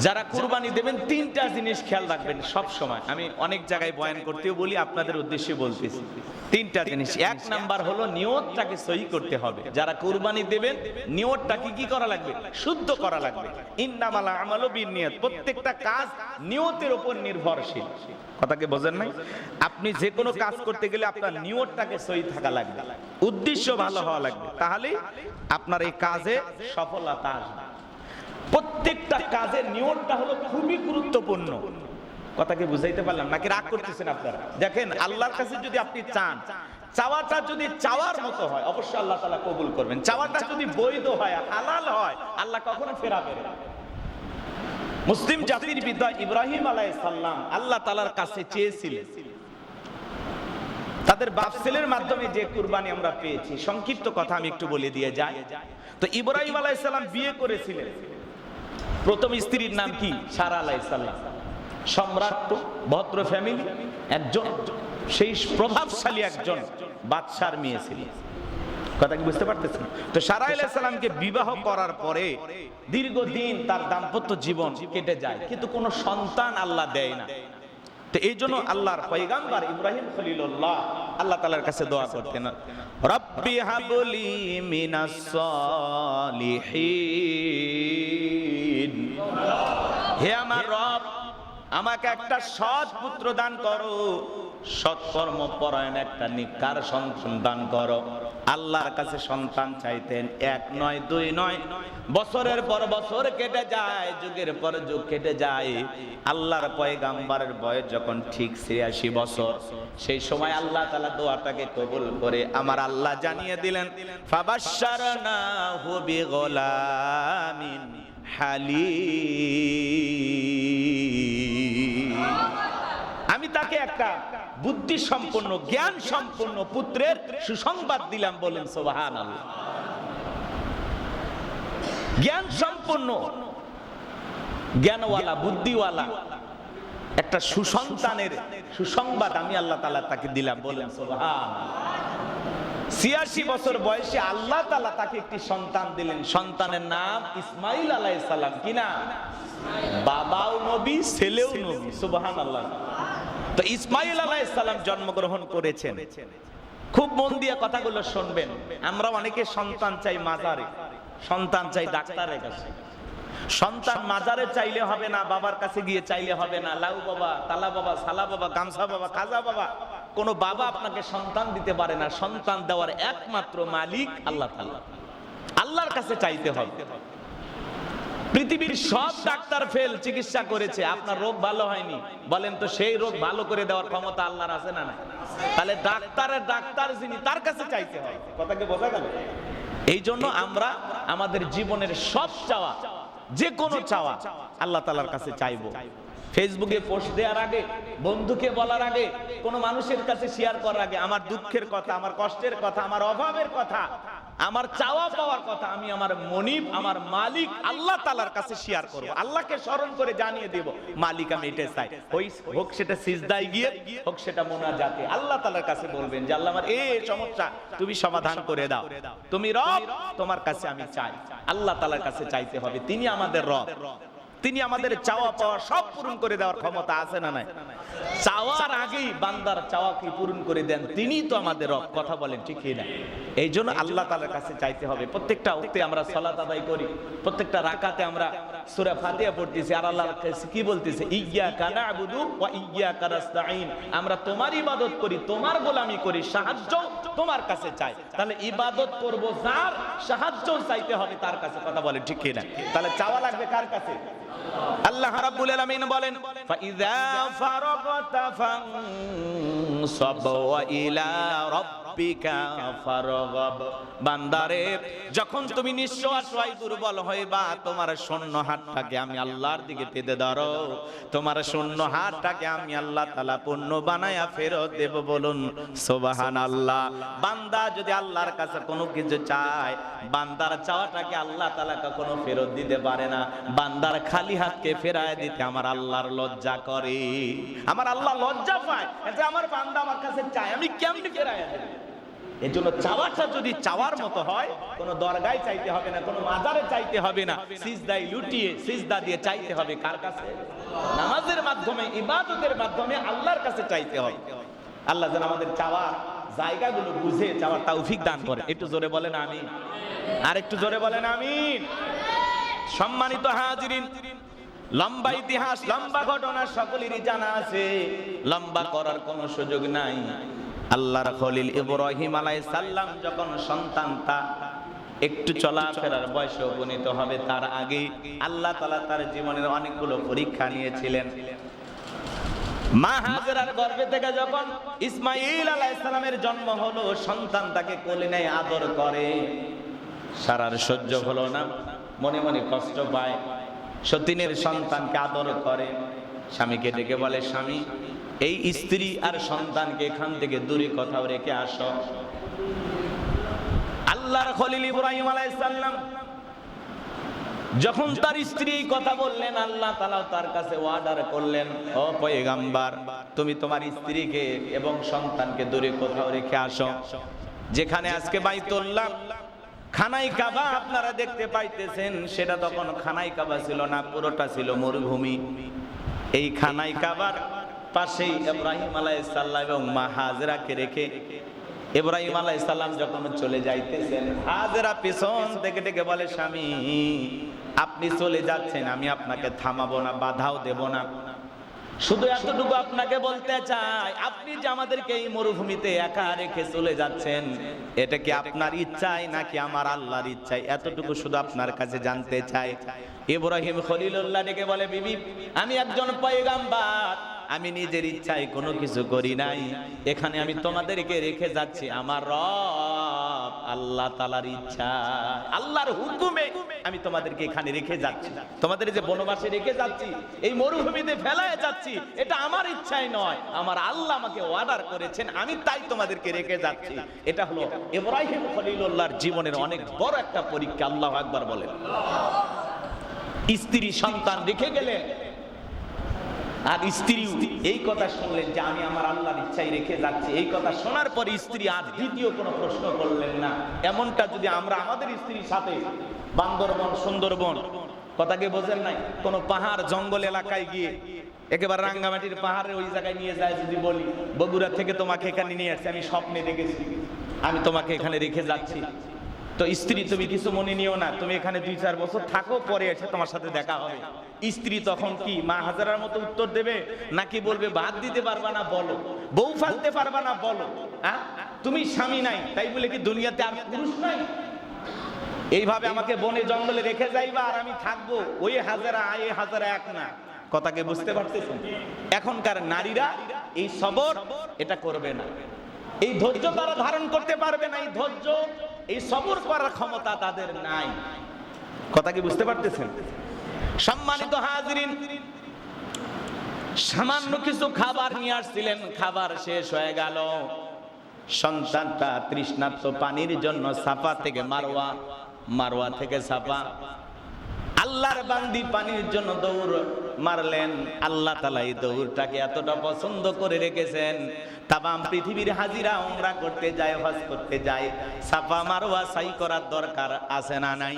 যারা কুরবানি দেবেন, তিনটা জিনিস খেয়াল রাখবেন সব সময়। আমি অনেক জায়গায় বয়ান করতেও বলি, আপনাদের উদ্দেশ্যে বলতেছি। তিনটা জিনিস। এক নাম্বার হলো, নিয়তটাকে সহি করতে হবে। যারা কুরবানি দেবেন, নিয়তটাকে কি করা লাগবে? শুদ্ধ করা লাগবে। ইন্নামালা আমালও বিনিয়ত। প্রত্যেকটা কাজ নিয়তের উপর নির্ভরশীল। কথাকে বোঝেন নাই? আপনি যে কোনো কাজ করতে গেলে আপনার নিয়তটাকে সহি থাকা লাগবে। উদ্দেশ্য ভালো হওয়া লাগবে। তাহলে আপনার এই কাজে সফলতা আসবে। প্রত্যেকটা কাজের নিয়মটা হলো খুবই গুরুত্বপূর্ণ। কথাকে বুঝাইতে পারলাম নাকি রাগ করতেছেন আপনারা? দেখেন, আল্লাহর কাছে যদি আপনি চান, চাওয়াটা যদি চাওয়ার মতো হয়, অবশ্যই আল্লাহ তালা কবুল করবেন। চাওয়াটা যদি বৈধ হয়, হালাল হয়, আল্লাহ কখনো ফেরাবেন মুসলিম জাতির বিদ্যা ইব্রাহিম আলাই সাল্লাম আল্লাহ তালার কাছে চেয়েছিলেন। তাদের বাপ ছেলের মাধ্যমে যে কুরবানি আমরা পেয়েছি। সংক্ষিপ্ত কথা আমি একটু বলে দিয়ে যাই। তো ইব্রাহিম আলাইহিস সালাম বিয়ে করেছিলেন। প্রথম স্ত্রীর নাম কি? সারা আলাইসাল্লাম সম্রাট ভদ্র ফ্যামিলি একজন। সেই প্রভাবশালী একজন, বাদশার মেয়ে ছিল। কথা কি বুঝতে পারতেছেন? তো সারা আলাইসাল্লামকে বিবাহ করার পরে দীর্ঘদিন তার দাম্পত্য জীবন কেটে যায়। কিন্তু কোনো সন্তান আল্লাহ দেয় না। তো এই জন্য আল্লাহর পয়গাম্বার ইব্রাহিম খলিলুল্লাহ আল্লাহ তালার কাছে দোয়া করতেন, রব্বি হাবলি মিনাস সালিহিন। হে আমার রব, আমাকে একটা সৎ পুত্র দান করো। সৎকর্ম পরায়ণ একটা নিকার সন্তান করো। আল্লাহর কাছে সন্তান চাইতেন এক নয়, দুই নয়। বছরের পর বছর কেটে যায়, যুগের পর যুগ কেটে যায়। আল্লাহর পয়গাম্বারের বয়স যখন ঠিক ছিয়াশি বছর, সেই সময় আল্লাহ তালা দোয়াটাকে কবুল করে আমার আল্লাহ জানিয়ে দিলেন ফাবাশারনা হুবি গোলামিন হালিম। তাকে একটা বুদ্ধি সম্পন্ন, জ্ঞান সম্পন্ন পুত্রের সুসংবাদ দিলাম বলেন সোবাহান জ্ঞান সম্পন্ন, জ্ঞানওয়ালা, বুদ্ধিওয়ালা, একটা সুসন্তানের সুসংবাদ আমি আল্লাহ তালা তাকে দিলাম বলেন সোবাহান ছিয়াশি বছর বয়সে আল্লাহ তালা তাকে একটি সন্তান দিলেন, সন্তানের নাম ইসমাইল আলাই সালাম, কি না বাবাও নবী, ছেলেও নবী সুবাহান আল্লাহ তো ইসমাইল আলাই সালাম জন্মগ্রহণ করেছেন। খুব মন দিয়ে কথাগুলো শুনবেন। আমরা অনেকে সন্তান চাই মাজারে। সন্তান চাই ডাক্তারের কাছে। সন্তান মাজারে চাইলে হবে না, বাবার কাছে গিয়ে চাইলে হবে না। লাউ বাবা, তালা বাবা, সালা বাবা, গামছা বাবা, খাজা বাবা। কোন বাবা আপনাকে সন্তান দিতে পারে না। সন্তান দেওয়ার একমাত্র মালিক আল্লাহ তাআলা। আল্লাহর কাছে চাইতে হবে। পৃথিবীর সব ডাক্তার ফেল চিকিৎসা করেছে, আপনার রোগ ভালো হয়নি। বলেন তো সেই রোগ ভালো করে দেওয়ার ক্ষমতা আল্লাহর আছে না না তাহলে ডাক্তারের ডাক্তার যিনি, তার কাছে চাইতে হয়। কথা কি বোঝা গেল? এই জন্য আমরা আমাদের জীবনের সব চাওয়া, যে কোনো চাওয়া আল্লাহ তালার কাছে চাইব। ফেসবুকে পোস্ট দেওয়ার আগে, বন্ধুকে বলার আগে, কোনো মানুষের কাছে শেয়ার করার আগে, আমার দুঃখের কথা, আমার কষ্টের কথা, আমার অভাবের কথা আমার চাওয়া পাওয়ার কথা আমি আমার মনিব, আমার মালিক আল্লাহ তালার কাছে শেয়ার করব। আল্লাহকে স্মরণ করে জানিয়ে দেব, মালিক আমি এটা চাই। ওই হোক সেটা সিজদায় গিয়ে, হোক সেটা মোনাজাতে। আল্লাহ তালার কাছে বলবেন যে, আল্লাহ আমার এই সমস্যা, তুমি সমাধান করে দাও। তুমি রব, তোমার কাছে আমি চাই। আল্লাহ তালার কাছে চাইতে হবে, তিনি আমাদের রব। তিনি আমাদের চাওয়া পাওয়া সব পূরণ করে দেওয়ার ক্ষমতা আছে না নাই? চাওয়ার আগেই বান্দার চাওয়া কি পূরণ করে দেন? তিনি তো আমাদের রব কথা বলেন ঠিক না এই জন্য আল্লাহ তালার কাছে চাইতে হবে প্রত্যেকটা উক্তে আমরা সলাত আদায় করি প্রত্যেকটা রাকাতে আমরা সূরা ফাতিহা পড়তেছি আর আল্লাহর কাছে কি বলতেছে? ইয়া কানা আবুদু ওয়া ইয়া কারাস্তাইন আমরা তোমার ইবাদত করি তোমার গোলামি করি সাহায্য তোমার কাছে চাই। তাহলে ইবাদত করব যার সাহায্য চাইতে হবে তার কাছে কথা বলেন ঠিক না তাহলে চাওয়া লাগবে কার কাছে? আল্লাহ রাব্বুল আলামিন বলেন ফাইযা ফারাগতা ফানসাব ওয়া ইলা রাব্বিকা যখন তুমি অসহায় দুর্বল হইবা, তোমার শূন্য হাতটাকে আমি আল্লাহর দিকে পেতে ধরো। তোমার শূন্য হাতটাকে আমি আল্লাহ তাআলা পূর্ণ বানায়া ফেরত দেব বলুন, সুবহানাল্লাহ। বান্দা যদি আল্লাহর কাছে কোনো কিছু চায়, বান্দার চাওয়াটাকে আল্লাহ তাআলা কখনো ফেরত দিতে পারে না। বান্দার খালি হাতকে ফেরায় দিতে আমার আল্লাহর লজ্জা করে। আমার আল্লাহ লজ্জা পায় আমার বান্দা আমার কাছে চায়, আমি কেমনি ফেরায় দেব? এর জন্য চাওয়াটা যদি চাওয়ার মতো হয়, কোন দরগায় চাইতে হবে না, কোনো মাজারে চাইতে হবে না। সিজদাই লুটিয়ে, সিজদা দিয়ে চাইতে হবে কার কাছে? নামাজের মাধ্যমে, ইবাদতের মাধ্যমে আল্লাহর কাছে চাইতে হবে। আল্লাহ যেন আমাদের চাওয়ার জায়গাগুলো বুঝে, চাওয়ার তৌফিক দান করে। একটু জোরে বলেন আমি আর একটু জোরে বলেন আমিন। সম্মানিত হাজিরিন, লম্বা ইতিহাস, লম্বা ঘটনা সকলেরই জানা আছে। লম্বা করার কোনো সুযোগ নাই। আল্লাহর খলিল ইব্রাহিম আলাইহিস সালাম যখন সন্তান তা একটু চলাফেরার বয়সে উপনীত হবে, তার আগে আল্লাহ তাআলা তার জীবনের অনেকগুলো পরীক্ষা নিয়েছিলেন। মা হাজেরার গর্ভে থেকে যখন ইসমাইল আলাইহিস সালামের জন্ম হলো, সন্তান তাকে কোলে নেয় আদর করে। সারার সহ্য হলো না, মনে মনে কষ্ট পায়। সতীনের সন্তানকে আদর করে। স্বামীকে ডেকে বলে, স্বামী এই স্ত্রী আর সন্তানকে এখান থেকে দূরে কোথাও রেখে আসো। আল্লাহর খলিল ইব্রাহিম আলাইহিস সালাম যখন তার স্ত্রী কথা বললেন, আল্লাহ তাআলা তার কাছে অর্ডার করলেন, ও পয়গাম্বার, তুমি তোমার স্ত্রীকে এবং সন্তানকে দূরে কোথাও রেখে আসো। যেখানে আজকে বাইতুল্লাহ, খানাই কাবা আপনারা দেখতে পাইতেছেন, সেটা তখন খানাই কাবা ছিল না, পুরোটা ছিল মরুভূমি। এই খানাই কাবার পাশেই ইব্রাহিম আলাইহিস সালাম এবং মা হাজরাকে রেখে ইব্রাহিম আলাইহিস সালাম যখন চলে যাইতেছেন, হাজরা পিছন থেকে ডেকে বলে, স্বামী, আপনি চলে যাচ্ছেন, আমি আপনাকে থামাবো না, বাধাও দেব না। শুধু এতটুকু আপনাকে বলতে চাই, আপনি যে আমাদেরকে এই মরুভূমিতে একা রেখে চলে যাচ্ছেন, এটা কি আপনার ইচ্ছায় নাকি আমার আল্লাহর ইচ্ছায় এতটুকু শুধু আপনার কাছে জানতে চাই। ইব্রাহিম খলিলুল্লাহ ডেকে বলে, বিবি, আমি একজন পয়গাম্বার আমি নিজের ইচ্ছায় কোনো কিছু করি নাই। এখানে আমি তোমাদেরকে রেখে যাচ্ছি। আমার রব আল্লাহ তালার ইচ্ছা, আল্লাহর হুকুমে আমি তোমাদেরকে এখানে রেখে যাচ্ছি। তোমাদের যে বনবাসে রেখে যাচ্ছি, এই মরুভূমিতে ফেলায় যাচ্ছি, এটা আমার ইচ্ছাই নয়। আমার আল্লাহ আমাকে অর্ডার করেছেন, আমি তাই তোমাদেরকে রেখে যাচ্ছি। এটা হলো ইব্রাহিম খলিলুল্লাহর জীবনের অনেক বড় একটা পরীক্ষা, আল্লাহ আকবার বলেন। স্ত্রী সন্তান রেখে গেলেন আর স্ত্রী এই কথা শুনলেন যে আমি আমার আল্লাহর ইচ্ছাই রেখে যাচ্ছি। এই কথা শোনার পর স্ত্রী আর দ্বিতীয় কোনো প্রশ্ন করলেন না। এমনটা যদি আমরা আমাদের স্ত্রীর সাথে বান্দরবন, সুন্দরবন কথাকে বোঝেন নাই? কোন পাহাড়, জঙ্গল এলাকায় গিয়ে একেবারে রাঙ্গামাটির পাহাড়ে ওই জায়গায় নিয়ে যায় যদি বলি, বগুড়া থেকে তোমাকে এখানে নিয়ে আসছি, আমি স্বপ্নে দেখেছি। আমি তোমাকে এখানে রেখে যাচ্ছি। তো স্ত্রী, তুমি কিছু মনে নিও না, তুমি এখানে দুই চার বছর থাকো, পরে এসে তোমার সাথে দেখা হবে। স্ত্রী তখন কি মা হাজারার মতো উত্তর দেবে, নাকি বলবে, বাদ দিতে পারবা না, বলো। বউ ফালতে পারবা না, বলো। হ্যাঁ? তুমি স্বামী নাই, তাই বলে কি দুনিয়াতে আর পুরুষ নাই? এইভাবে আমাকে বনে জঙ্গলে রেখে যাইবা আর আমি থাকব। ওই হাজারা আয়ে হাজারা এক না। কথাকে বুঝতে পারতেছেন? এখনকার নারীরা এই সবর, এটা করবে না। এই ধৈর্য তারা ধারণ করতে পারবে না, এই ধৈর্য, এই সবর করার ক্ষমতা তাদের নাই। কথা কি বুঝতে পারতেছেন? সম্মানিত হাজিরিন, সামান্য কিছু খাবার নিয়ে আসছিলেন, খাবার শেষ হয়ে গেল। সন্তানটা তৃষ্ণার্ত পানির জন্য সাফা থেকে মারোয়া মারোয়া থেকে সাফা। আল্লাহর বান্দি পানির জন্য দৌড় মারলেন। আল্লাহ তালা এই দৌড়টাকে এতটা পছন্দ করে রেখেছেন। তামাম পৃথিবীর হাজিরা উমরা করতে যায়, হজ করতে যায়। সাফা মারোয়া সাই করার দরকার আছে না নাই?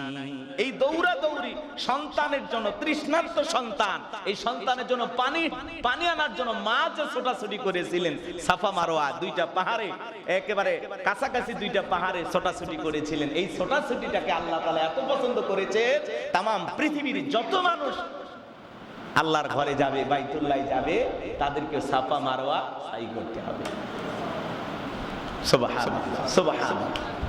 এই দৌড়া দৌড়ি সন্তানের জন্য, তৃষ্ণার্ত সন্তান, এই সন্তানের জন্য পানি পানি আনার জন্য মা যে ছোটাছুটি করেছিলেন। সাফা মারোয়া দুইটা পাহাড়ে, একেবারে কাছাকাছি দুইটা পাহাড়ে ছোটাছুটি করেছিলেন। এই ছোটাছুটিটাকে আল্লাহ তালা এত পছন্দ করেছে, তামাম পৃথিবীর যত মানুষ আল্লাহর ঘরে যাবে বাইতুল্লাহ যাবে তাদেরকে সাফা মারোয়া সাই করতে হবে।